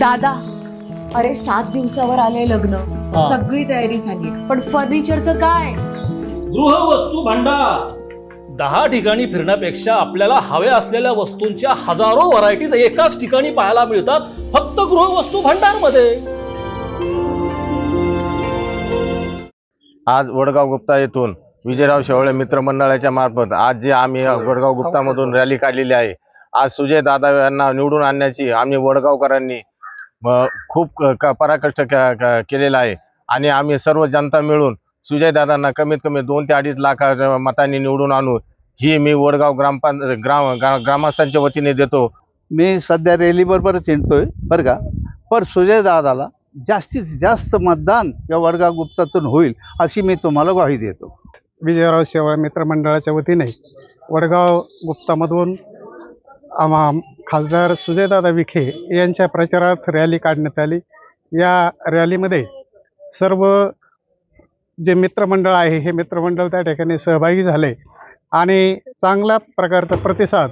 दादा अरे सात दिवसावर आले लग्न. हा. सगळी तयारी झाली. पण फर्निचरचं काय? गृहवस्तू भांडार. दहा ठिकाणी फिरण्यापेक्षा आपल्याला हव्या असलेल्या वस्तूंच्या हजारो व्हरायटीज एकाच ठिकाणी पाहायला मिळतात फक्त गृहवस्तू भांडारमध्ये आज वडगाव गुप्ता येथून विजयराव शेवळे मित्रमंडळाच्या मार्फत आज जे आम्ही वडगाव गुप्तामधून रॅली काढलेली आहे आज सुजय दादा यांना निवडून आणण्याची आम्ही वडगावकरांनी खूप क- क- पराकष्ट केलेला आहे. आणि आम्ही सर्व जनता मिळून सुजय दादांना कमीत कमी दोन ते अडीच लाखा मतांनी निवडून आणू. ही मी वडगाव ग्रामपं ग्राम ग्रा- ग्रामस्थांच्या वतीने देतो. मी सध्या रॅलीबरोबरच हिंडतोय बरं का? पण सुजय दादाला जास्तीत जास्त मतदान या वर्गा गुप्तातून होईल अशी मी तुम्हाला ग्वाही देतो. विजयराव शेवाळ मित्रमंडळाच्या वतीने वडगाव गुप्तामधून आम्हा खासदार सुजयदादा विखे यांच्या प्रचारार्थ रॅली काढण्यात आली. या रॅलीमध्ये सर्व जे मित्रमंडळ आहे हे मित्रमंडळ त्या ठिकाणी सहभागी झाले. आणि चांगल्या प्रकारचा प्रतिसाद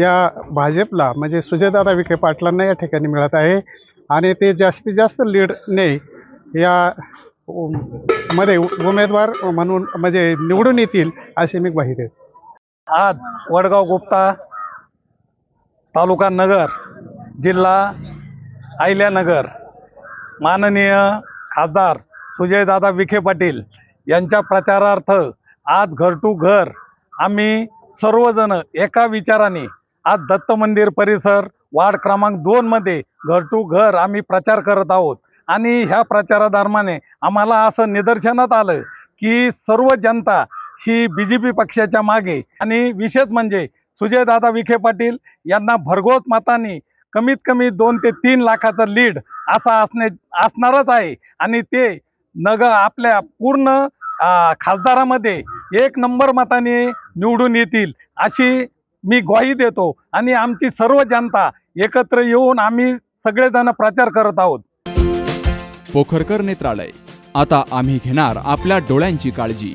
या भाजपला म्हणजे सुजयदादा विखे पाटलांना या ठिकाणी मिळत आहे. आणि ते जास्तीत जास्त लीडने या मध्ये उमेदवार म्हणून म्हणजे निवडून येतील अशी मी ग्वाही देत. आज वडगाव गुप्ता तालुका नगर जिल्हा अहिल्यानगर. माननीय खासदार सुजयदादा विखे पाटील यांच्या प्रचारार्थ आज घर टू घर आम्ही सर्वजण एका विचाराने आज दत्त मंदिर परिसर वार्ड क्रमांक दोनमध्ये घर टू घर आम्ही प्रचार करत आहोत. आणि ह्या प्रचारादरम्याने आम्हाला असं निदर्शनात आलं की सर्व जनता ही बी जे पी पक्षाच्या मागे आणि विशेष म्हणजे सुजयदादा विखे पाटील यांना भरघोस मतांनी कमीत कमी दोन ते तीन लाखाचं लीड असा असणे असणारच आहे. आणि ते नग आपल्या पूर्ण खासदारामध्ये एक नंबर मताने निवडून येतील अशी मी ग्वाही देतो. आणि आमची सर्व जनता एकत्र येऊन आम्ही सगळेजण प्रचार करत आहोत. पोखरकर नेत्रालय. आता आम्ही घेणार आपल्या डोळ्यांची काळजी.